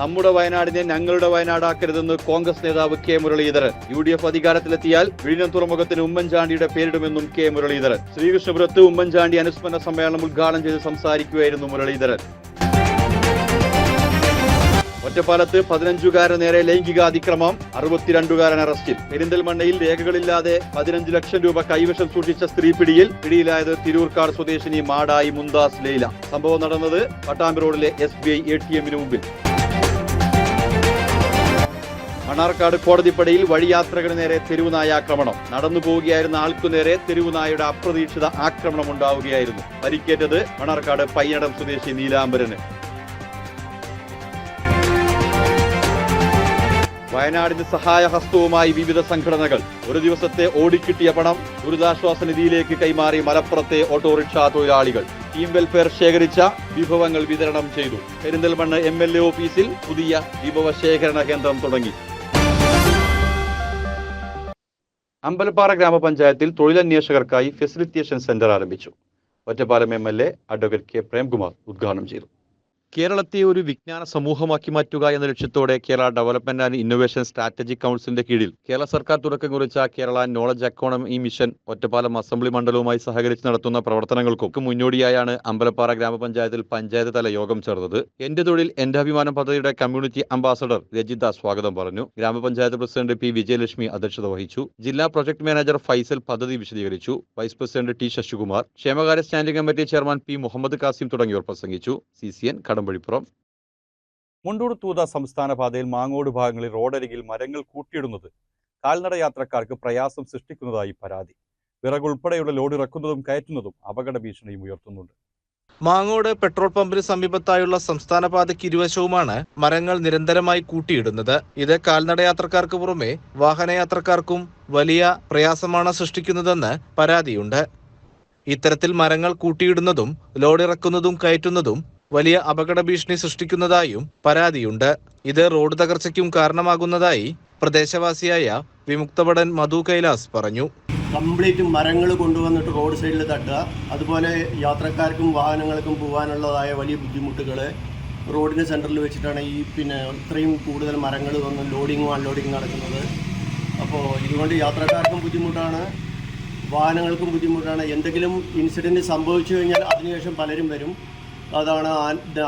നമ്മുടെ വയനാടിനെ ഞങ്ങളുടെ വയനാടാക്കരുതെന്ന് കോൺഗ്രസ് നേതാവ് K Muraleedharan. U D F അധികാരത്തിലെത്തിയാൽ വിഴിഞ്ഞം തുറമുഖത്തിന് ഉമ്മൻചാണ്ടിയുടെ പേരിടുമെന്നും കെ മുരളീധരൻ. ശ്രീകൃഷ്ണപുരത്ത് ഉമ്മൻചാണ്ടി അനുസ്മരണ സമ്മേളനം ഉദ്ഘാടനം ചെയ്ത് സംസാരിക്കുകയായിരുന്നു മുരളീധരൻ. ഒറ്റപ്പാലത്ത് പതിനഞ്ചുകാരന് നേരെ ലൈംഗിക അതിക്രമം അറുപത്തിരണ്ടുകാരൻ അറസ്റ്റിൽ. പെരിന്തൽമണ്ണയിൽ രേഖകളില്ലാതെ പതിനഞ്ച് ലക്ഷം രൂപ കൈവശം സൂക്ഷിച്ച സ്ത്രീ പിടിയിൽ പിടിയിലായത് തിരൂർക്കാട് സ്വദേശിനി മാടായി മുന്താസ് ലൈല. സംഭവം നടന്നത് പട്ടാമ്പി റോഡിലെ S B I A T എമ്മിന് മുമ്പിൽ. മണ്ണാർക്കാട് കോടതിപ്പടിയിൽ വഴിയാത്രകന് നേരെ തെരുവുനായ ആക്രമണം. നടന്നു പോവുകയായിരുന്ന ആൾക്കു നേരെ തെരുവുനായയുടെ അപ്രതീക്ഷിത ആക്രമണം ഉണ്ടാവുകയായിരുന്നു. പരിക്കേറ്റത് മണ്ണാർക്കാട് പയ്യടം സ്വദേശി നീലാംബരന്. വയനാടിന് സഹായഹസ്തവുമായി വിവിധ സംഘടനകൾ. ഒരു ദിവസത്തെ ഓടിക്കിട്ടിയ പണം ദുരിതാശ്വാസ നിധിയിലേക്ക് കൈമാറി മലപ്പുറത്തെ ഓട്ടോറിക്ഷാ തൊഴിലാളികൾ. ടീം വെൽഫെയർ ശേഖരിച്ച വിഭവങ്ങൾ വിതരണം ചെയ്തു. പെരിന്തൽമണ്ണ് എം എൽ എ ഓഫീസിൽ പുതിയ വിഭവ ശേഖരണ കേന്ദ്രം തുടങ്ങി. അമ്പലപ്പാറ ഗ്രാമപഞ്ചായത്തിൽ തൊഴിലന്വേഷകർക്കായി ഫെസിലിറ്റേഷൻ സെന്റർ ആരംഭിച്ചു. Ottapalam M L A advocate K Premkumar ഉദ്ഘാടനം ചെയ്തു. കേരളത്തെ ഒരു വിജ്ഞാന സമൂഹമാക്കി മാറ്റുക എന്ന ലക്ഷ്യത്തോടെ Kerala development and innovation strategic കൗൺസിലിന്റെ കീഴിൽ കേരള സർക്കാർ തുടക്കം കുറിച്ച Kerala knowledge economy mission Ottapalam assembly മണ്ഡലവുമായി സഹകരിച്ച് നടത്തുന്ന പ്രവർത്തനങ്ങൾക്കും മുന്നോടിയായാണ് അമ്പലപ്പാറ ഗ്രാമപഞ്ചായത്തിൽ പഞ്ചായത്ത് തല യോഗം ചേർന്നത്. എന്റെ തൊഴിൽ എന്റെ അഭിമാനം പദ്ധതിയുടെ കമ്മ്യൂണിറ്റി അംബാസഡർ രജിത സ്വാഗതം പറഞ്ഞു. ഗ്രാമപഞ്ചായത്ത് പ്രസിഡന്റ് പി വിജയലക്ഷ്മി അധ്യക്ഷത വഹിച്ചു. ജില്ലാ പ്രൊജക്ട് മാനേജർ ഫൈസൽ പദ്ധതി വിശദീകരിച്ചു. വൈസ് പ്രസിഡന്റ് ടി ശശികുമാർ ക്ഷേമകാര്യ standing committee chairman P Muhammad Kasim തുടങ്ങിയവർ പ്രസംഗിച്ചു. C C N Kadambazhipuram Mundur Thootha സംസ്ഥാന പാതയിൽ മാങ്ങോട് ഭാഗങ്ങളിൽ റോഡരികിൽ മരങ്ങൾ കൂട്ടിയിടുന്നത്. കാൽനട യാത്രക്കാർക്ക് പ്രയാസം സൃഷ്ടിക്കുന്നതായി പരാതി. വിറക് ഉൾപ്പെടെയുള്ള ലോഡ് ഇറക്കുന്നതും കയറ്റുന്നതും അപകട ഭീഷണിയും ഉയർത്തുന്നുണ്ട്. മാങ്ങോട് പെട്രോൾ പമ്പിന് സമീപത്തായുള്ള സംസ്ഥാന പാതയ്ക്ക് ഇരുവശവുമാണ് മരങ്ങൾ നിരന്തരമായി കൂട്ടിയിടുന്നത്. ഇത് കാൽനടയാത്രക്കാർക്ക് പുറമെ വാഹനയാത്രക്കാർക്കും വലിയ പ്രയാസമാണ് സൃഷ്ടിക്കുന്നതെന്ന് പരാതിയുണ്ട്. ഇത്തരത്തിൽ മരങ്ങൾ കൂട്ടിയിടുന്നതും ലോഡിറക്കുന്നതും കയറ്റുന്നതും വലിയ അപകട ഭീഷണി സൃഷ്ടിക്കുന്നതായും പരാതിയുണ്ട്. ഇത് റോഡ് തകർച്ചയ്ക്കും കാരണമാകുന്നതായി പ്രദേശവാസിയായ വിമുക്തഭടൻ മധു കൈലാസ് പറഞ്ഞു. കംപ്ലീറ്റ് മരങ്ങൾ കൊണ്ടുവന്നിട്ട് റോഡ് സൈഡിൽ തട്ടുക അതുപോലെ യാത്രക്കാർക്കും വാഹനങ്ങൾക്കും പോകാനുള്ളതായ വലിയ ബുദ്ധിമുട്ടുകൾ റോഡിന് സെന്ററിൽ വെച്ചിട്ടാണ് ഈ പിന്നെ ഇത്രയും കൂടുതൽ മരങ്ങൾ വന്ന് ലോഡിങ്ങും അൺലോഡിങ്ങും നടക്കുന്നത്. അപ്പോൾ ഇതുകൊണ്ട് യാത്രക്കാർക്കും ബുദ്ധിമുട്ടാണ് വാഹനങ്ങൾക്കും ബുദ്ധിമുട്ടാണ്. എന്തെങ്കിലും ഇൻസിഡന്റ് സംഭവിച്ചു കഴിഞ്ഞാൽ അതിനുശേഷം പലരും വരും. അതാണ്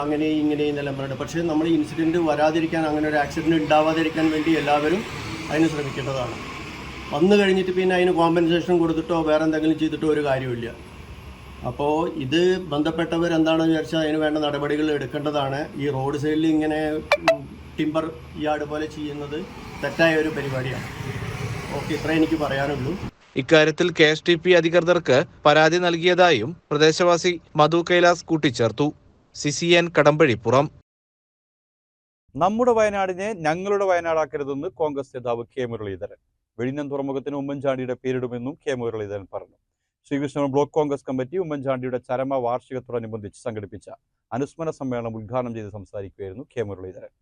അങ്ങനെ ഇങ്ങനെ എന്നെല്ലാം പറയുന്നത് പക്ഷേ നമ്മൾ ഇൻസിഡന്റ് വരാതിരിക്കാൻ അങ്ങനെ ഒരു ആക്സിഡന്റ് ഉണ്ടാവാതിരിക്കാൻ വേണ്ടി എല്ലാവരും അതിന് ശ്രമിക്കേണ്ടതാണ്. വന്നു കഴിഞ്ഞിട്ട് പിന്നെ അതിന് കോമ്പൻസേഷൻ കൊടുത്തിട്ടോ വേറെ എന്തെങ്കിലും ചെയ്തിട്ടോ ഒരു കാര്യമില്ല അപ്പോൾ ഇത് ബന്ധപ്പെട്ടവർ എന്താണെന്ന് വിചാരിച്ചാൽ അതിന് വേണ്ട നടപടികൾ എടുക്കേണ്ടതാണ്. ഈ റോഡ് സൈഡിൽ ഇങ്ങനെ ടിമ്പർ യാർഡ് പോലെ ചെയ്യുന്നത് തെറ്റായ ഒരു പരിപാടിയാണ്. ഓക്കെ ഇത്രേ എനിക്ക് പറയാനുള്ളൂ. ഇക്കാര്യത്തിൽ കെ എസ് ടി പി അധികൃതർക്ക് പരാതി നൽകിയതായും പ്രദേശവാസി മധു കൈലാസ് കൂട്ടിച്ചേർത്തു. സി സി എൻ കടമ്പഴിപ്പുറം നമ്മുടെ വയനാടിനെ ഞങ്ങളുടെ വയനാടാക്കരുതെന്ന് കോൺഗ്രസ് നേതാവ് കെ മുരളീധരൻ. വെളിഞ്ഞം തുറമുഖത്തിന് ഉമ്മൻചാണ്ടിയുടെ പേരിടുമെന്നും കെ മുരളീധരൻ പറഞ്ഞു. ശ്രീകൃഷ്ണൻ ബ്ലോക്ക് കോൺഗ്രസ് കമ്മിറ്റി ഉമ്മൻചാണ്ടിയുടെ ചരമ വാർഷികത്തോടനുബന്ധിച്ച് സംഘടിപ്പിച്ച അനുസ്മരണ സമ്മേളനം ഉദ്ഘാടനം ചെയ്ത് സംസാരിക്കുകയായിരുന്നു കെ മുരളീധരൻ.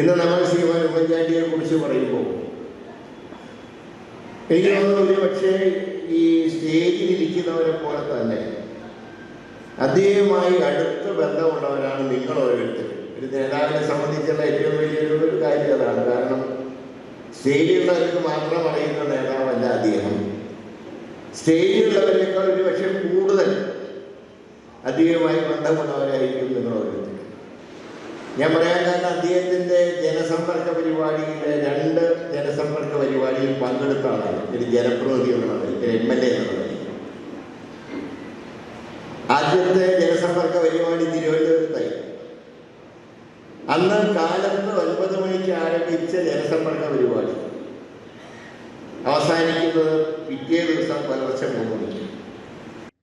ഇന്ന് നമ്മൾ ശ്രീമാൻ ഉമ്മൻചാണ്ടിയെ കുറിച്ച് പറയുമ്പോൾ എനിക്ക് തോന്നുന്നു ഒരു പക്ഷേ ഈ സ്റ്റേജിൽ ഇരിക്കുന്നവരെ പോലെ തന്നെ. അദ്ദേഹവുമായി അടുത്ത ബന്ധമുള്ളവരാണ് നിങ്ങൾ ഓരോരുത്തരും. ഒരു നേതാവിനെ സംബന്ധിച്ചുള്ള ഏറ്റവും വലിയൊരു കാര്യം അതാണ്. കാരണം സ്റ്റേജിലുള്ളവർക്ക് മാത്രം അറിയുന്ന നേതാവല്ല അദ്ദേഹം. സ്റ്റേജിലുള്ളവരെക്കാൾ ഒരു പക്ഷേ കൂടുതൽ അദ്ദേഹവുമായി ബന്ധമുള്ളവരായിരിക്കും നിങ്ങൾ ഞാൻ പറയാൻ കാരണം അദ്ദേഹത്തിന്റെ ജനസമ്പർക്ക പരിപാടിയിലെ രണ്ട് ജനസമ്പർക്ക പരിപാടിയിൽ പങ്കെടുത്ത ആളാണ് ഒരു ജനപ്രതിനിധി എന്നുള്ള ഒരു എം എൽ എ എന്നുള്ള. ആദ്യത്തെ ജനസമ്പർക്ക പരിപാടി തിരുവനന്തപുരത്തായി. അന്ന് കാലത്ത് ഒൻപത് മണിക്ക് ആരംഭിച്ച ജനസമ്പർക്ക പരിപാടി. അവസാനിക്കുന്നത് പിറ്റേ ദിവസം പുലർച്ചെ മൂന്ന് മണിക്ക്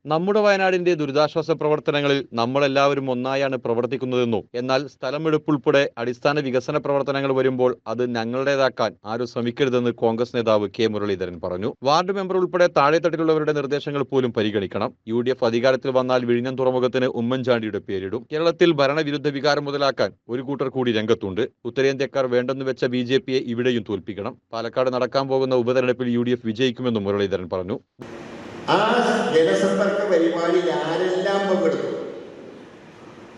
നമ്മുടെ വയനാടിന്റെ ദുരിതാശ്വാസ പ്രവർത്തനങ്ങളിൽ നമ്മളെല്ലാവരും ഒന്നായാണ് പ്രവർത്തിക്കുന്നതെന്നും എന്നാൽ സ്ഥലമെടുപ്പുൾപ്പെടെ അടിസ്ഥാന വികസന പ്രവർത്തനങ്ങൾ വരുമ്പോൾ അത് ഞങ്ങളുടേതാക്കാൻ ആരും ശ്രമിക്കരുതെന്ന് കോൺഗ്രസ് നേതാവ് കെ മുരളീധരൻ പറഞ്ഞു. വാർഡ് മെമ്പർ ഉൾപ്പെടെ താഴെത്തട്ടിലുള്ളവരുടെ നിർദ്ദേശങ്ങൾ പോലും പരിഗണിക്കണം. യു അധികാരത്തിൽ വന്നാൽ വിഴിഞ്ഞം തുറമുഖത്തിന് ഉമ്മൻചാണ്ടിയുടെ പേരിടും. കേരളത്തിൽ ഭരണവിരുദ്ധ വികാരം മുതലാക്കാൻ ഒരു കൂട്ടർ കൂടി രംഗത്തുണ്ട്. ഉത്തരേന്ത്യക്കാർ വേണ്ടെന്ന് വെച്ച ബി ജെ പിയെ ഇവിടെയും തോൽപ്പിക്കണം. പാലക്കാട് നടക്കാൻ പോകുന്ന ഉപതെരഞ്ഞെടുപ്പിൽ യു ഡി എഫ് വിജയിക്കുമെന്നും മുരളീധരൻ പറഞ്ഞു. ആ ജനസമ്പർക്ക പരിപാടിയിൽ ആരെല്ലാം പങ്കെടുത്തു?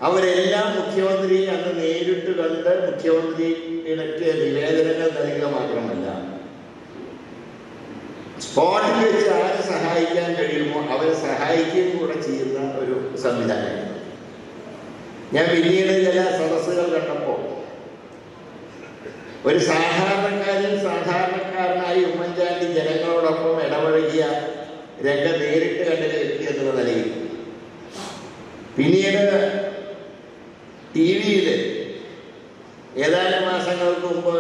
അവരെല്ലാം മുഖ്യമന്ത്രി അന്ന് നേരിട്ട് കണ്ട് മുഖ്യമന്ത്രിയിടയ്ക്ക് നിവേദനങ്ങൾ നൽകുക മാത്രമല്ല സ്പോട്ടിൽ വെച്ച് ആരെ സഹായിക്കാൻ കഴിയുമോ അവരെ സഹായിക്കുകയും കൂടെ ചെയ്യുന്ന ഒരു സംവിധാനം. ഞാൻ പിന്നീട് ചില സദസ്സുകൾ കണ്ടപ്പോൾ ഒരു സാധാരണക്കാരൻ സാധാരണക്കാരനായി ഉമ്മൻചാണ്ടി ജനങ്ങളോടൊപ്പം ഇടപഴകിയ രംഗം നേരിട്ട് കണ്ടൊരു വ്യക്തി എന്നുള്ള നിലയിൽ. പിന്നീട് ടി വിയിൽ ഏതാനും മാസങ്ങൾക്ക് മുമ്പ്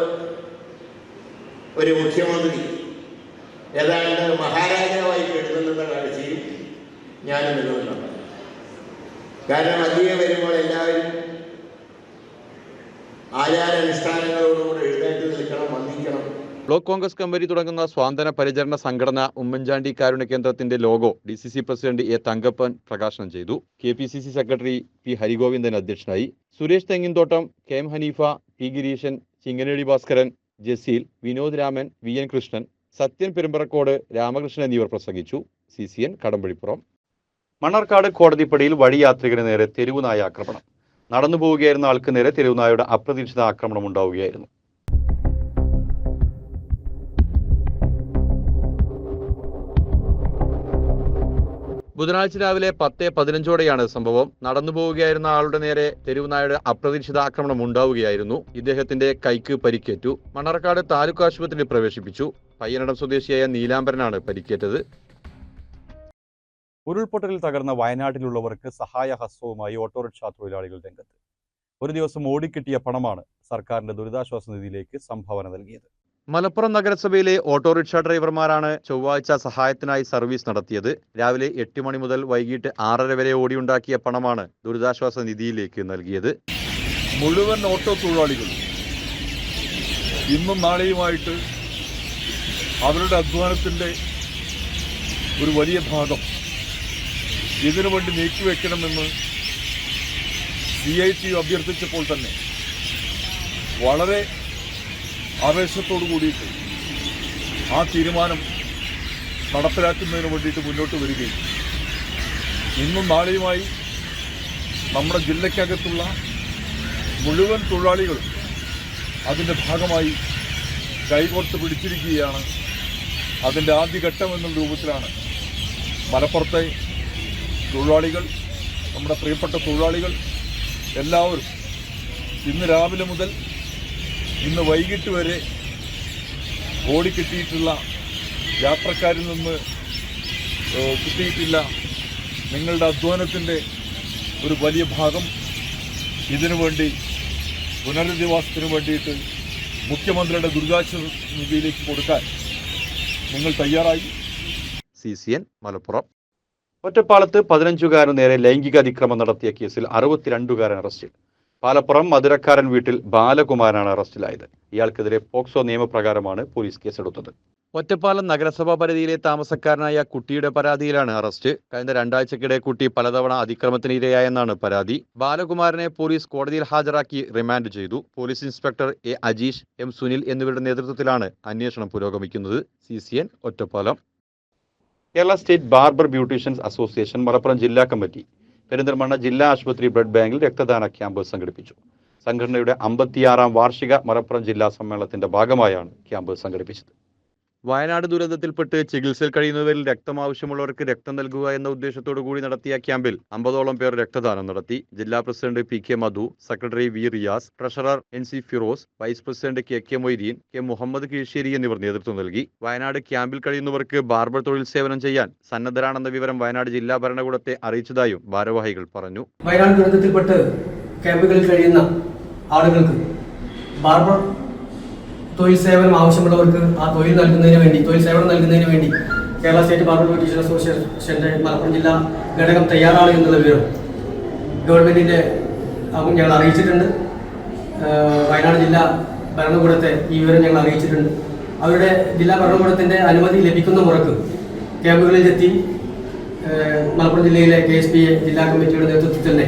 ഒരു മുഖ്യമന്ത്രി ഏതാണ്ട് മഹാരാജാവായി എഴുതുന്ന കാഴ്ചയും ഞാനും നിന്നുകൊണ്ടുണ്ട് കാരണം അധികം വരുമ്പോൾ എല്ലാവരും ആചാരാനുഷ്ഠാനങ്ങളോടുകൂടി ബ്ലോക്ക് കോൺഗ്രസ് കമ്മിറ്റി തുടങ്ങുന്ന സ്വാന്തന പരിചരണ സംഘടന ഉമ്മൻചാണ്ടി കാരുണ്യ കേന്ദ്രത്തിന്റെ logo D C C president A Thankappan പ്രകാശനം ചെയ്തു. K P C C secretary P Harigovindan അധ്യക്ഷനായി. Suresh Thenginthottam K M Haneefa P Gireeshan Chinganedi Bhaskaran Jaseel Vinod Raman V N Krishnan Sathyan Perumparakkode Ramakrishnan എന്നിവർ പ്രസംഗിച്ചു. C C N Kadambazhipuram Mannarkkad കോടതിപ്പടിയിൽ വഴിയാത്രികന് നേരെ തെരുവുനായ ആക്രമണം. നടന്നു പോവുകയായിരുന്ന ആൾക്ക് നേരെ തെരുവുനായയുടെ അപ്രതീക്ഷിത ആക്രമണം ഉണ്ടാവുകയായിരുന്നു. ബുധനാഴ്ച രാവിലെ പത്ത് പതിനഞ്ചോടെയാണ് സംഭവം. നടന്നു പോവുകയായിരുന്ന ആളുടെ നേരെ തെരുവുനായുടെ അപ്രതീക്ഷിത ആക്രമണം ഉണ്ടാവുകയായിരുന്നു. ഇദ്ദേഹത്തിന്റെ കൈക്ക് പരിക്കേറ്റു. മണ്ണാർക്കാട് താലൂക്ക് ആശുപത്രിയിൽ പ്രവേശിപ്പിച്ചു. പയ്യനടം സ്വദേശിയായ നീലാംബരനാണ് പരിക്കേറ്റത്. ഉരുൾപൊട്ടലിൽ തകർന്ന വയനാട്ടിലുള്ളവർക്ക് സഹായഹസ്തവുമായി ഓട്ടോറിക്ഷാ തൊഴിലാളികൾ രംഗത്ത്. ഒരു ദിവസം ഓടിക്കിട്ടിയ പണമാണ് സർക്കാരിന്റെ ദുരിതാശ്വാസ നിധിയിലേക്ക് സംഭാവന നൽകിയത്. മലപ്പുറം നഗരസഭയിലെ ഓട്ടോറിക്ഷ ഡ്രൈവർമാരാണ് ചൊവ്വാഴ്ച സഹായത്തിനായി സർവീസ് നടത്തിയത്. രാവിലെ എട്ട് മണി മുതൽ വൈകിട്ട് ആറര വരെ ഓടിയുണ്ടാക്കിയ പണമാണ് ദുരിതാശ്വാസ നിധിയിലേക്ക് നൽകിയത്. മുഴുവൻ ഓട്ടോ തൊഴിലാളികൾ ഇന്നും നാളെയുമായിട്ട് അവരുടെ അധ്വാനത്തിന്റെ ഒരു വലിയ ഭാഗം ഇതിനു വേണ്ടി നീക്കിവെക്കണമെന്ന് സി ഐ ടി അഭ്യർത്ഥിച്ചപ്പോൾ തന്നെ വളരെ ആവേശത്തോടു കൂടിയിട്ട് ആ തീരുമാനം നടപ്പിലാക്കുന്നതിന് വേണ്ടിയിട്ട് മുന്നോട്ട് വരികയും ഇന്നും നാളെയുമായി നമ്മുടെ ജില്ലയ്ക്കകത്തുള്ള മുഴുവൻ തൊഴിലാളികളും അതിന്റെ ഭാഗമായി കൈകോർത്ത് പിടിച്ചിരിക്കുകയാണ്. അതിന്റെ ആദ്യഘട്ടം എന്ന രൂപത്തിലാണ് മലപ്പുറത്തെ തൊഴിലാളികൾ നമ്മുടെ പ്രിയപ്പെട്ട തൊഴിലാളികൾ എല്ലാവരും ഇന്ന് രാവിലെ മുതൽ ഇന്ന് വൈകിട്ട് വരെ ഓടിക്കിട്ടിയിട്ടുള്ള യാത്രക്കാരിൽ നിന്ന് കിട്ടിയിട്ടില്ല. നിങ്ങളുടെ അധ്വാനത്തിന്റെ ഒരു വലിയ ഭാഗം ഇതിനു വേണ്ടി പുനരധിവാസത്തിന് വേണ്ടിയിട്ട് മുഖ്യമന്ത്രിയുടെ ദുരിതാശ്വാസ നിധിയിലേക്ക് കൊടുക്കാൻ നിങ്ങൾ തയ്യാറായി. C C N Malappuram. ഒറ്റപ്പാലത്ത് പതിനഞ്ചുകാരന് നേരെ ലൈംഗിക അതിക്രമം നടത്തിയ കേസിൽ അറുപത്തിരണ്ടുകാരൻ അറസ്റ്റിൽ. പാലപ്പുറം മധുരക്കാരൻ വീട്ടിൽ ബാലകുമാരനാണ് അറസ്റ്റിലായത്. ഇയാൾക്കെതിരെ പോക്സോ നിയമപ്രകാരമാണ് പോലീസ് കേസെടുത്തത്. ഒറ്റപ്പാലം നഗരസഭാ പരിധിയിലെ താമസക്കാരനായ കുട്ടിയുടെ പരാതിയിലാണ് അറസ്റ്റ്. കഴിഞ്ഞ രണ്ടാഴ്ചക്കിടെ കുട്ടി പലതവണ അതിക്രമത്തിനിരയായെന്നാണ് പരാതി. ബാലകുമാരനെ പോലീസ് കോടതിയിൽ ഹാജരാക്കി റിമാൻഡ് ചെയ്തു. Police inspector A Ajeesh M Sunil എന്നിവരുടെ നേതൃത്വത്തിലാണ് അന്വേഷണം പുരോഗമിക്കുന്നത്. C C N Ottapalam. Kerala state barber beauticians association Malappuram ജില്ലാ കമ്മിറ്റി പെരിന്തൽമണ്ണ ജില്ലാ ആശുപത്രി ബ്ലഡ് ബാങ്കിൽ രക്തദാന ക്യാമ്പ് സംഘടിപ്പിച്ചു. സംഘടനയുടെ അമ്പത്തിയാറാം വാർഷിക മലപ്പുറം ജില്ലാ സമ്മേളനത്തിന്റെ ഭാഗമായാണ് ക്യാമ്പ് സംഘടിപ്പിച്ചത്. വയനാട് ദുരന്തത്തിൽപ്പെട്ട് ചികിത്സയിൽ കഴിയുന്നവരിൽ രക്തം ആവശ്യമുള്ളവർക്ക് രക്തം നൽകുക എന്ന ഉദ്ദേശത്തോടു കൂടി നടത്തിയ ക്യാമ്പിൽ അമ്പതോളം പേർ രക്തദാനം നടത്തി. ജില്ലാ president P K Madhu secretary V Riyas treasurer N C Firoz vice president K K Moideen K Muhammad Keezhssery എന്നിവർ നേതൃത്വം നൽകി. വയനാട് ക്യാമ്പിൽ കഴിയുന്നവർക്ക് ബാർബർ തൊഴിൽ സേവനം ചെയ്യാൻ സന്നദ്ധരാണെന്ന വിവരം വയനാട് ജില്ലാ ഭരണകൂടത്തെ അറിയിച്ചതായും ഭാരവാഹികൾ പറഞ്ഞു. വയനാട് ദുരന്തത്തിൽപ്പെട്ട് ക്യാമ്പുകളിൽ കഴിയുന്ന ആളുകൾക്ക് ബാർബർ തൊഴിൽ സേവനം ആവശ്യമുള്ളവർക്ക് ആ തൊഴിൽ നൽകുന്നതിന് വേണ്ടി തൊഴിൽ സേവനം നൽകുന്നതിന് വേണ്ടി കേരള സ്റ്റേറ്റ് ബാർബർ ടീച്ചർ അസോസിയേഷന്റെ മലപ്പുറം ജില്ലാ ഘടകം തയ്യാറാണ് എന്നുള്ള വിവരം ഗവൺമെന്റിന്റെ ആകും ഞങ്ങൾ അറിയിച്ചിട്ടുണ്ട്. വയനാട് ജില്ലാ ഭരണകൂടത്തെ ഈ വിവരം ഞങ്ങൾ അറിയിച്ചിട്ടുണ്ട്. അവരുടെ ജില്ലാ ഭരണകൂടത്തിന്റെ അനുമതി ലഭിക്കുന്ന മുറക്ക് ക്യാമ്പുകളിലെത്തി മലപ്പുറം ജില്ലയിലെ കെ എസ് പി എ ജില്ലാ കമ്മിറ്റിയുടെ നേതൃത്വത്തിൽ തന്നെ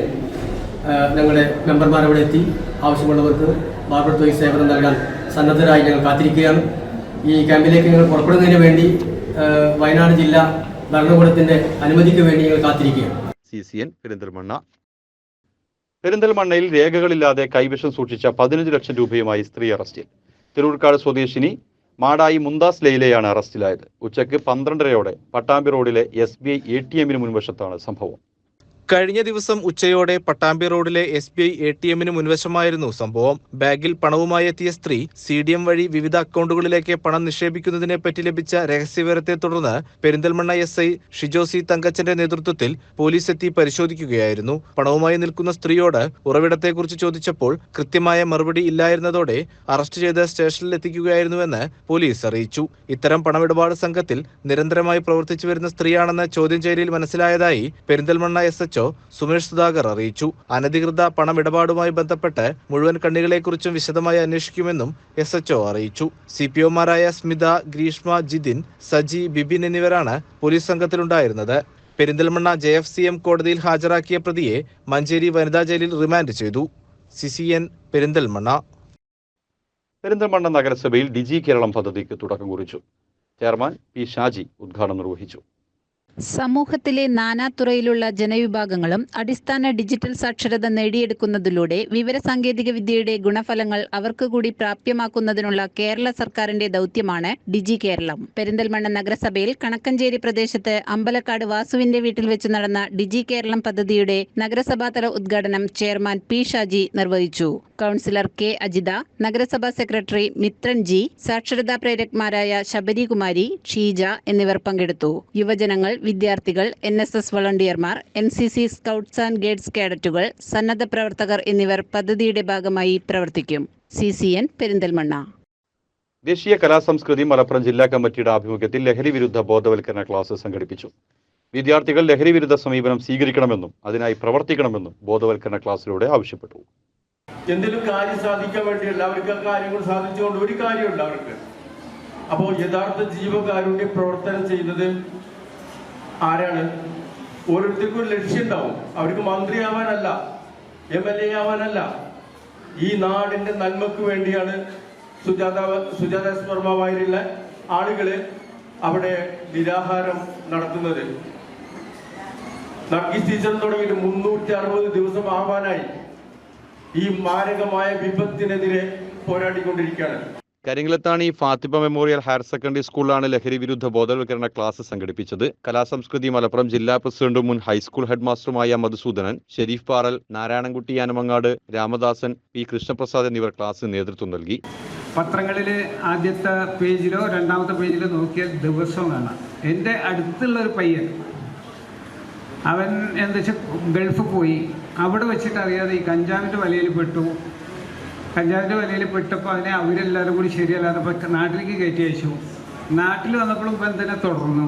ഞങ്ങളുടെ മെമ്പർമാർ അവിടെ എത്തി. ആവശ്യമുള്ളവർക്ക് ബാർബർ തൊഴിൽ സേവനം നൽകാൻ സന്നദ്ധരായി ഞങ്ങൾ കാത്തിരിക്കുകയാണ്. ഈ ക്യാമ്പിലേക്ക് ഞങ്ങൾ പുറപ്പെടുന്നതിന് വേണ്ടി വയനാട് ജില്ലാ ഭരണകൂടത്തിന്റെ അനുമതിക്ക് വേണ്ടി ഞങ്ങൾ കാത്തിരിക്കുകയാണ്. C C N Perinthalmanna. പെരിന്തൽമണ്ണയിൽ രേഖകളില്ലാതെ കൈവശം സൂക്ഷിച്ച പതിനഞ്ച് ലക്ഷം രൂപയുമായി സ്ത്രീ അറസ്റ്റിൽ. തിരൂർക്കാട് സ്വദേശിനി മാടായി മുന്താസ് ലൈലയാണ് അറസ്റ്റിലായത്. ഉച്ചയ്ക്ക് പന്ത്രണ്ടരയോടെ പട്ടാമ്പി റോഡിലെ S B I A T എമ്മിന് മുൻവശത്താണ് സംഭവം. കഴിഞ്ഞ ദിവസം ഉച്ചയോടെ പട്ടാമ്പി റോഡിലെ S B I A T എമ്മിന് മുൻവശമായിരുന്നു സംഭവം. ബാഗിൽ പണവുമായി എത്തിയ സ്ത്രീ സി ഡി എം വഴി വിവിധ അക്കൗണ്ടുകളിലേക്ക് പണം നിക്ഷേപിക്കുന്നതിനെ പറ്റി ലഭിച്ച രഹസ്യവിവരത്തെ തുടർന്ന് പെരിന്തൽമണ്ണ എസ് ഐ ഷിജോസി തങ്കച്ചന്റെ നേതൃത്വത്തിൽ പോലീസ് എത്തി പരിശോധിക്കുകയായിരുന്നു. പണവുമായി നിൽക്കുന്ന സ്ത്രീയോട് ഉറവിടത്തെക്കുറിച്ച് ചോദിച്ചപ്പോൾ കൃത്യമായ മറുപടി ഇല്ലായിരുന്നതോടെ അറസ്റ്റ് ചെയ്ത് സ്റ്റേഷനിൽ എത്തിക്കുകയായിരുന്നുവെന്ന് പോലീസ് അറിയിച്ചു. ഇത്തരം പണമിടപാട് സംഘത്തിൽ നിരന്തരമായി പ്രവർത്തിച്ചു വരുന്ന സ്ത്രീയാണെന്ന് ചോദ്യം ചെയ്യലിൽ മനസ്സിലായതായി Perinthalmanna S H O Sumesh Sudhakar അറിയിച്ചു. അനധികൃത പണമിടപാടുമായി ബന്ധപ്പെട്ട് മുഴുവൻ കണ്ണികളെക്കുറിച്ചും വിശദമായി അന്വേഷിക്കുമെന്നും എസ് എച്ച്ഒ അറിയിച്ചു. സി പി ഒമാരായ സ്മിത ഗ്രീഷ്മ ജിതിൻ സജി ബിബിൻ എന്നിവരാണ് police സംഘത്തിലുണ്ടായിരുന്നത്. Perinthalmanna J F C M കോടതിയിൽ ഹാജരാക്കിയ പ്രതിയെ മഞ്ചേരി വനിതാ ജയിലിൽ റിമാൻഡ് ചെയ്തു. സിസിഎൻ പെരിന്തൽമണ്ണ. പെരിന്തൽമണ്ണ നഗരസഭയിൽ ഡിജി കേരളം പദ്ധതിക്ക് തുടക്കം കുറിച്ചു. ചെയർമാൻ പി ഷാജി ഉദ്ഘാടനം നിർവഹിച്ചു. സമൂഹത്തിലെ നാനാതുറയിലുള്ള ജനവിഭാഗങ്ങളും അടിസ്ഥാന ഡിജിറ്റൽ സാക്ഷരത നേടിയെടുക്കുന്നതിലൂടെ വിവരസാങ്കേതിക വിദ്യയുടെ ഗുണഫലങ്ങൾ അവർക്ക് കൂടി പ്രാപ്യമാക്കുന്നതിനുള്ള കേരള സർക്കാരിന്റെ ദൗത്യമാണ് ഡിജി കേരളം. പെരിന്തൽമണ്ണ നഗരസഭയിൽ കണക്കഞ്ചേരി പ്രദേശത്ത് അമ്പലക്കാട് വാസുവിന്റെ വീട്ടിൽ വെച്ച് നടന്ന ഡിജി കേരളം പദ്ധതിയുടെ നഗരസഭാതല ഉദ്ഘാടനം ചെയർമാൻ പി ഷാജി നിർവഹിച്ചു. Councillor K. അജിത നഗരസഭാ സെക്രട്ടറി മിത്രൻ ജി സാക്ഷരതാ പ്രേരക്മാരായ ശബരികുമാരി ഷീജ എന്നിവർ പങ്കെടുത്തു. യുവജനങ്ങൾ വിദ്യാർത്ഥികൾ N S S വളണ്ടിയർമാർ N C C scouts and guides കേഡറ്റുകൾ സന്നദ്ധ പ്രവർത്തകർ എന്നിവർ പദ്ധതിയുടെ ഭാഗമായി പ്രവർത്തിക്കും. C C N Perinthalmanna. ദേശീയ കലാസംസ്കൃതി മലപ്പുറം ജില്ലാ കമ്മിറ്റിയുടെ ആഭിമുഖ്യത്തിൽ ലഹരി വിരുദ്ധ ബോധവൽക്കരണ ക്ലാസ് സംഘടിപ്പിച്ചു. വിദ്യാർത്ഥികൾ ലഹരി വിരുദ്ധ സമീപനം സ്വീകരിക്കണമെന്നും അതിനായി പ്രവർത്തിക്കണമെന്നും ബോധവൽക്കരണ ക്ലാസ്സിലൂടെ ആവശ്യപ്പെട്ടു. എന്തെങ്കിലും കാര്യം സാധിക്കാൻ വേണ്ടി എല്ലാവർക്കും കാര്യങ്ങൾ സാധിച്ചുകൊണ്ട് ഒരു കാര്യമുണ്ട് അവർക്ക്. അപ്പോൾ യഥാർത്ഥ ജീവകാരുണ്യ പ്രവർത്തനം ചെയ്യുന്നത് ആരാണ്? ഓരോരുത്തർക്കും ഒരു ലക്ഷ്യം ഉണ്ടാവും. അവർക്ക് മന്ത്രിയാവാനല്ല എം എൽ എ ആവാനല്ല. ഈ നാടിന്റെ നന്മക്ക് വേണ്ടിയാണ് സുജാത സുജാത എസ് വർമ്മമാരിലുള്ള ആളുകൾ അവിടെ നിരാഹാരം നടത്തുന്നത്. നർഗീസ് ടീച്ചർ തുടങ്ങിയിട്ട് മുന്നൂറ്റി അറുപത് ദിവസം ആവാനായി. ഈ മാരകമായ വിപത്തിനെതിരെ പോരാടിക്കൊണ്ടിരിക്കുകയാണ്. Karinkallathani Fathima memorial higher secondary സ്കൂളിലാണ് ലഹരി വിരുദ്ധ ബോധവൽക്കരണ ക്ലാസ് സംഘടിപ്പിച്ചത്. കലാസംസ്കൃതി മലപ്പുറം ജില്ലാ പ്രസിഡന്റും മുൻ ഹൈസ്കൂൾ ഹെഡ്മാസ്റ്ററുമായ മധുസൂദനൻ ഷെരീഫ് പാറൽ നാരായണൻകുട്ടി ആനമങ്ങാട് രാമദാസൻ പി കൃഷ്ണപ്രസാദ് എന്നിവർ ക്ലാസ് നേതൃത്വം നൽകി. പത്രങ്ങളിൽ ആദ്യത്തെ പേജിലോ രണ്ടാമത്തെ പേജിലോ നോക്കിയാൽ ദിവസവും കാണാം. എന്റെ അടുത്തുള്ള ഒരു പയ്യൻ അവൻ എന്താ വെച്ചാൽ ഗൾഫിൽ പോയി. അവിടെ വെച്ചിട്ട് അറിയാതെ ഈ കഞ്ചാവിന്റെ വലയിൽ പെട്ടു. കഞ്ചാവിന്റെ വലയിൽ പെട്ടപ്പോൾ അതിനെ അവരെല്ലാവരും കൂടി ശരിയല്ലാതെ നാട്ടിലേക്ക് കയറ്റി അയച്ചു. നാട്ടിൽ വന്നപ്പോഴും തന്നെ തുടർന്നു?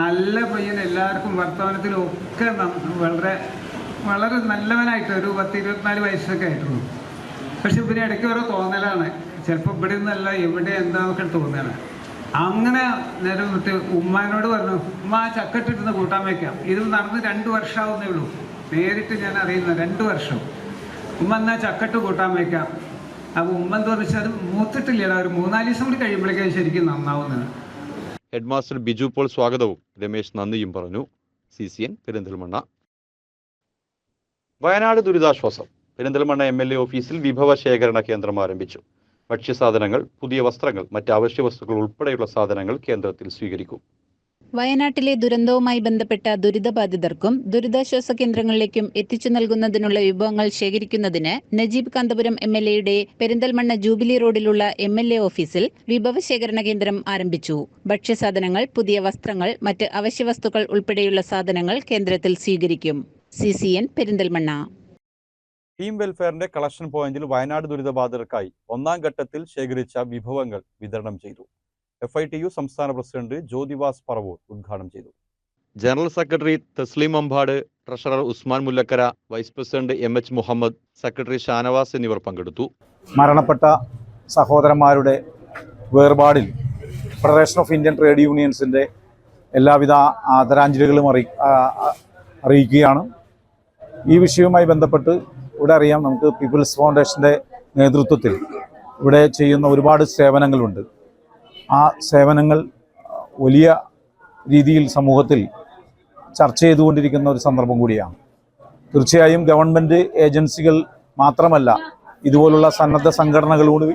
നല്ല പയ്യൻ എല്ലാവർക്കും വർത്തമാനത്തിലും ഒക്കെ വളരെ വളരെ നല്ലവനായിട്ട് ഒരു പത്ത് ഇരുപത്തിനാല് വയസ്സൊക്കെ ആയിരുന്നു പക്ഷെ ഇവരെ ഇടയ്ക്ക് ഓരോ തോന്നലാണ്. ചിലപ്പോൾ ഇവിടെ നിന്നല്ല എവിടെ എന്താന്നൊക്കെ തോന്നലാണ്. അങ്ങനെ നേരം ഉമ്മാനോട് പറഞ്ഞു ഉമ്മ ചക്കട്ടിരുന്ന് കൂട്ടാൻ വയ്ക്കാം ഇത് നടന്ന് രണ്ട് വർഷമാവുന്നേ ഉള്ളൂ. നേരിട്ട് ഞാൻ അറിയുന്ന രണ്ട് വർഷം. ഉമ്മ എന്നാ ചക്കട്ട് കൂട്ടാൻ വയ്ക്കാം അപ്പോൾ ഉമ്മ എന്ന് പറഞ്ഞാൽ അത് മൂത്തിട്ടില്ലടാ ഒരു മൂന്നാൽ ദിവസം കൂടി കഴിയുമ്പോഴേക്കും ശരിക്കും നന്നാവുന്നത് ഹെഡ്മാസ്റ്റർ ബിജു പോൾ സ്വാഗതവും. രമേശ് നന്ദിയും പറഞ്ഞു. C C N Perinthalmanna. Wayanad ദുരിതാശ്വാസം. Perinthalmanna M L A ഓഫീസിൽ വിഭവ ശേഖരണ കേന്ദ്രം ആരംഭിച്ചു. ഭക്ഷ്യസാധനങ്ങൾ പുതിയ വസ്ത്രങ്ങൾ മറ്റ് അവശ്യ വസ്തുക്കൾ ഉൾപ്പെടെയുള്ള സാധനങ്ങൾ കേന്ദ്രത്തിൽ സ്വീകരിക്കും. വയനാട്ടിലെ ദുരന്തവുമായി ബന്ധപ്പെട്ട ദുരിതബാധിതർക്കും ദുരിതാശ്വാസ കേന്ദ്രങ്ങളിലേക്കും എത്തിച്ചു നൽകുന്നതിനുള്ള വിഭവങ്ങൾ ശേഖരിക്കുന്നതിന് നജീബ് കാന്തപുരം എം എൽ എയുടെ പെരിന്തൽമണ്ണ ജൂബിലി റോഡിലുള്ള എം എൽ എ ഓഫീസിൽ വിഭവ ശേഖരണ കേന്ദ്രം ആരംഭിച്ചു. ഭക്ഷ്യസാധനങ്ങൾ പുതിയ വസ്ത്രങ്ങൾ മറ്റ് അവശ്യവസ്തുക്കൾ ഉൾപ്പെടെയുള്ള സാധനങ്ങൾ കേന്ദ്രത്തിൽ സ്വീകരിക്കും. C C N Perinthalmanna team വെൽഫെയറിന്റെ collection പോയിന്റിൽ വയനാട് ദുരിതബാധിതർക്കായി ഒന്നാം ഘട്ടത്തിൽ ശേഖരിച്ച വിഭവങ്ങൾ വിതരണം ചെയ്തു. എഫ് ഐ ടി യു സംസ്ഥാന പ്രസിഡന്റ് ജ്യോതിവാസ് പറവൂർ ഉദ്ഘാടനം ചെയ്തു. General secretary Thasleem Ambad treasurer Usman Mullakkara vice president M H Muhammad secretary Shanavas എന്നിവർ പങ്കെടുത്തു. മരണപ്പെട്ട സഹോദരന്മാരുടെ വേർപാടിൽ ഫെഡറേഷൻ ഓഫ് ഇന്ത്യൻ ട്രേഡ് യൂണിയൻസിന്റെ എല്ലാവിധ ആദരാഞ്ജലികളും അറി അറിയിക്കുകയാണ്. ഈ വിഷയവുമായി ബന്ധപ്പെട്ട് ഇവിടെ അറിയാം നമുക്ക് പീപ്പിൾസ് ഫൗണ്ടേഷന്റെ നേതൃത്വത്തിൽ ഇവിടെ ചെയ്യുന്ന ഒരുപാട് സേവനങ്ങളുണ്ട്. ആ സേവനങ്ങൾ വലിയ രീതിയിൽ സമൂഹത്തിൽ ചർച്ച ചെയ്തുകൊണ്ടിരിക്കുന്ന ഒരു സന്ദർഭം കൂടിയാണ്. തീർച്ചയായും ഗവൺമെന്റ് ഏജൻസികൾ മാത്രമല്ല ഇതുപോലുള്ള സന്നദ്ധ സംഘടനകളോട്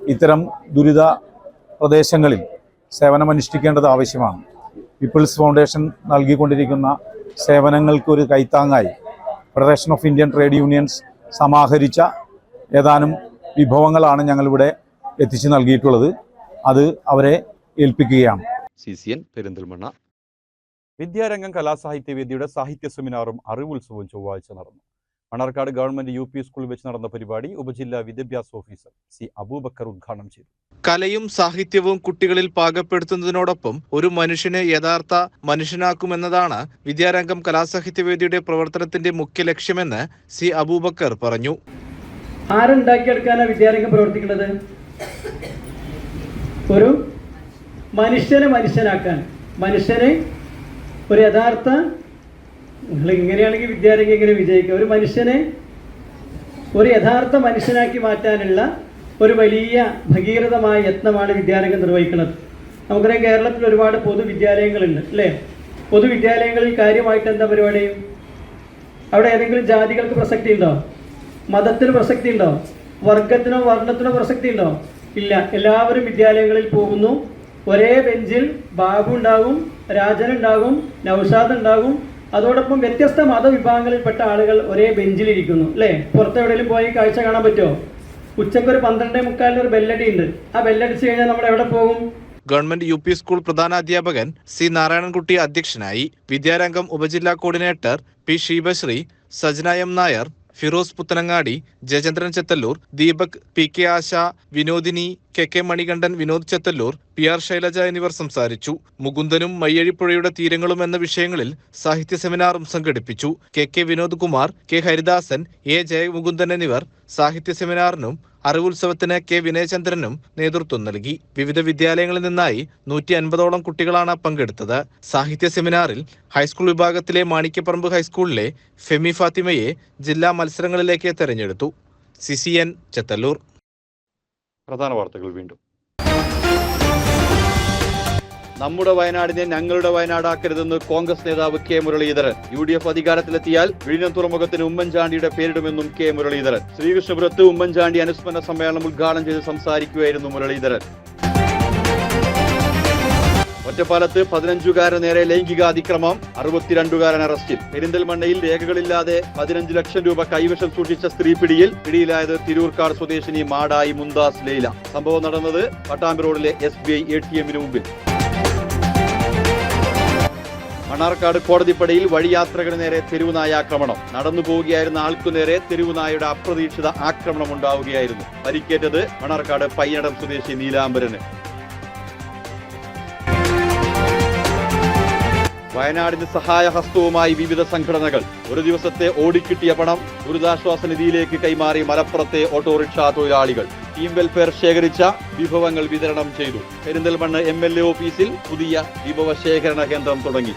ഇത്തരം ദുരിത പ്രദേശങ്ങളിൽ സേവനമനുഷ്ഠിക്കേണ്ടത് ആവശ്യമാണ്. പീപ്പിൾസ് ഫൗണ്ടേഷൻ നൽകിക്കൊണ്ടിരിക്കുന്ന സേവനങ്ങൾക്കൊരു കൈത്താങ്ങായി federation of Indian trade unions സമാഹരിച്ച ഏതാനും വിഭവങ്ങളാണ് ഞങ്ങളിവിടെ എത്തിച്ചു നൽകിയിട്ടുള്ളത്. അത് അവരെ ഏൽപ്പിക്കുകയാണ്. C C N Perinthalmanna. Vidyarangam കലാസാഹിത്യവേദിയുടെ സാഹിത്യ സെമിനാറും അറിവുത്സവവും ചൊവ്വാഴ്ച നടന്നു. മണർക്കാട് ഗവൺമെന്റ് യു പി സ്കൂളിൽ വെച്ച് നടന്ന പരിപാടി ഉപജില്ലാ വിദ്യാഭ്യാസ ഓഫീസർ സി അബൂബക്കർ ഉദ്ഘാടനം ചെയ്തു. കലയും സാഹിത്യവും കുട്ടികളിൽ പാകപ്പെടുത്തുന്നതിനോടൊപ്പം ഒരു മനുഷ്യനെ യഥാർത്ഥ മനുഷ്യനാക്കുമെന്നതാണ് വിദ്യാരംഗം കലാസാഹിത്യവേദിയുടെ പ്രവർത്തനത്തിന്റെ മുഖ്യ ലക്ഷ്യമെന്ന് സി അബൂബക്കർ പറഞ്ഞു. ആരുണ്ടാക്കിയെടുക്കാനാണ് വിദ്യാരംഗം പ്രവർത്തിക്കുന്നത്? ഒരു മനുഷ്യനെ മനുഷ്യനാക്കാൻ. മനുഷ്യനെ ഒരു യഥാർത്ഥ നിങ്ങൾ ഇങ്ങനെയാണെങ്കിൽ വിദ്യാരംഗം ഇങ്ങനെ വിജയിക്കുക ഒരു മനുഷ്യനെ ഒരു യഥാർത്ഥ മനുഷ്യനാക്കി മാറ്റാനുള്ള ഒരു വലിയ ഭഗീരഥമായ യത്നമാണ് വിദ്യാരംഗം നിർവഹിക്കുന്നത്. നമുക്കറിയാം കേരളത്തിൽ ഒരുപാട് പൊതുവിദ്യാലയങ്ങളുണ്ട് അല്ലേ? പൊതുവിദ്യാലയങ്ങളിൽ കാര്യമായിട്ട് എന്താ പരിപാടി? അവിടെ ഏതെങ്കിലും ജാതികൾക്ക് പ്രസക്തി ഉണ്ടോ മതത്തിന് പ്രസക്തി ഉണ്ടോ വർഗത്തിനോ വർണത്തിനോ പ്രസക്തി ഉണ്ടോ ഇല്ല. എല്ലാവരും വിദ്യാലയങ്ങളിൽ പോകുന്നു. ഒരേ ബെഞ്ചിൽ ബാബു ഉണ്ടാകും രാജൻ ഉണ്ടാകും നൗഷാദ് ഉണ്ടാകും. അതോടൊപ്പം വ്യത്യസ്ത മതവിഭാഗങ്ങളിൽപ്പെട്ട ആളുകൾ ഒരേ ബെഞ്ചിലിരിക്കുന്നു അല്ലേ? പുറത്തെവിടെയും പോയി കാഴ്ച കാണാൻ പറ്റുമോ? ഉച്ചയ്ക്ക് ഒരു പന്ത്രണ്ടേ മുക്കാലിന് ഒരു ബെല്ലടി ഉണ്ട് ആ ബെല്ലടിച്ച് കഴിഞ്ഞാൽ നമ്മൾ എവിടെ പോകും? ഗവൺമെന്റ് യു പി സ്കൂൾ പ്രധാനാധ്യാപകൻ സി നാരായണൻകുട്ടി അധ്യക്ഷനായി വിദ്യാരംഗം ഉപജില്ലാ coordinator P Sheebasree Sajna M Nair Firoz Puthanangadi Jayachandran Chethallur Deepak P K Asha Vinodini K K Manikandan Vinod Chethallur P R Shailaja എന്നിവർ സംസാരിച്ചു. മുകുന്ദനും മയ്യഴിപ്പുഴയുടെ തീരങ്ങളും എന്ന വിഷയങ്ങളിൽ സാഹിത്യ സെമിനാറും സംഘടിപ്പിച്ചു. K K Vinod Kumar K Haridasan A Jayamukundan എന്നിവർ സാഹിത്യ സെമിനാറിനും അറിവുത്സവത്തിന് K വിനയചന്ദ്രനും നേതൃത്വം നൽകി. വിവിധ വിദ്യാലയങ്ങളിൽ നിന്നായി നൂറ്റി അൻപതോളം കുട്ടികളാണ് പങ്കെടുത്തത്. സാഹിത്യ സെമിനാറിൽ ഹൈസ്കൂൾ വിഭാഗത്തിലെ മാണിക്യപ്പറമ്പ് ഹൈസ്കൂളിലെ ഫെമി ഫാത്തിമയെ ജില്ലാ മത്സരങ്ങളിലേക്ക് തെരഞ്ഞെടുത്തു. C C N Chethallur. പ്രധാന വാർത്തകൾ വീണ്ടും. നമ്മുടെ വയനാടിനെ ഞങ്ങളുടെ വയനാടാക്കരുതെന്ന് കോൺഗ്രസ് നേതാവ് K Muraleedharan. U D F അധികാരത്തിലെത്തിയാൽ വിഴിഞ്ഞം തുറമുഖത്തിന് ഉമ്മൻചാണ്ടിയുടെ പേരിടുമെന്നും കെ മുരളീധരൻ. ശ്രീകൃഷ്ണപുരത്ത് ഉമ്മൻചാണ്ടി അനുസ്മരണ സമ്മേളനം ഉദ്ഘാടനം ചെയ്ത് സംസാരിക്കുകയായിരുന്നു മുരളീധരൻ. ഒറ്റപ്പാലത്ത് പതിനഞ്ചുകാരന് നേരെ ലൈംഗിക അതിക്രമം അറുപത്തിരണ്ടുകാരൻ അറസ്റ്റിൽ. പെരിന്തൽമണ്ണയിൽ രേഖകളില്ലാതെ പതിനഞ്ച് ലക്ഷം രൂപ കൈവശം സൂക്ഷിച്ച സ്ത്രീ പിടിയിൽ പിടിയിലായത് തിരൂർക്കാട് സ്വദേശിനി മാടായി മുന്താസ് ലൈല. സംഭവം നടന്നത് പട്ടാമ്പി റോഡിലെ S B I A T എമ്മിന് മുമ്പിൽ. മണ്ണാർക്കാട് കോടതിപ്പടിയിൽ വഴിയാത്രകന് നേരെ തെരുവുനായ ആക്രമണം. നടന്നു പോവുകയായിരുന്ന ആൾക്കു നേരെ തെരുവുനായയുടെ അപ്രതീക്ഷിത ആക്രമണം ഉണ്ടാവുകയായിരുന്നു. പരിക്കേറ്റത് മണ്ണാർക്കാട് പയ്യടം സ്വദേശി നീലാംബരന്. വയനാടിന് സഹായഹസ്തവുമായി വിവിധ സംഘടനകൾ. ഒരു ദിവസത്തെ ഓടിക്കിട്ടിയ പണം ദുരിതാശ്വാസ നിധിയിലേക്ക് കൈമാറി മലപ്പുറത്തെ ഓട്ടോറിക്ഷാ തൊഴിലാളികൾ. ടീം വെൽഫെയർ ശേഖരിച്ച വിഭവങ്ങൾ വിതരണം ചെയ്തു. പെരിന്തൽമണ്ണ് എം എൽ എ ഓഫീസിൽ പുതിയ വിഭവ ശേഖരണ കേന്ദ്രം തുടങ്ങി.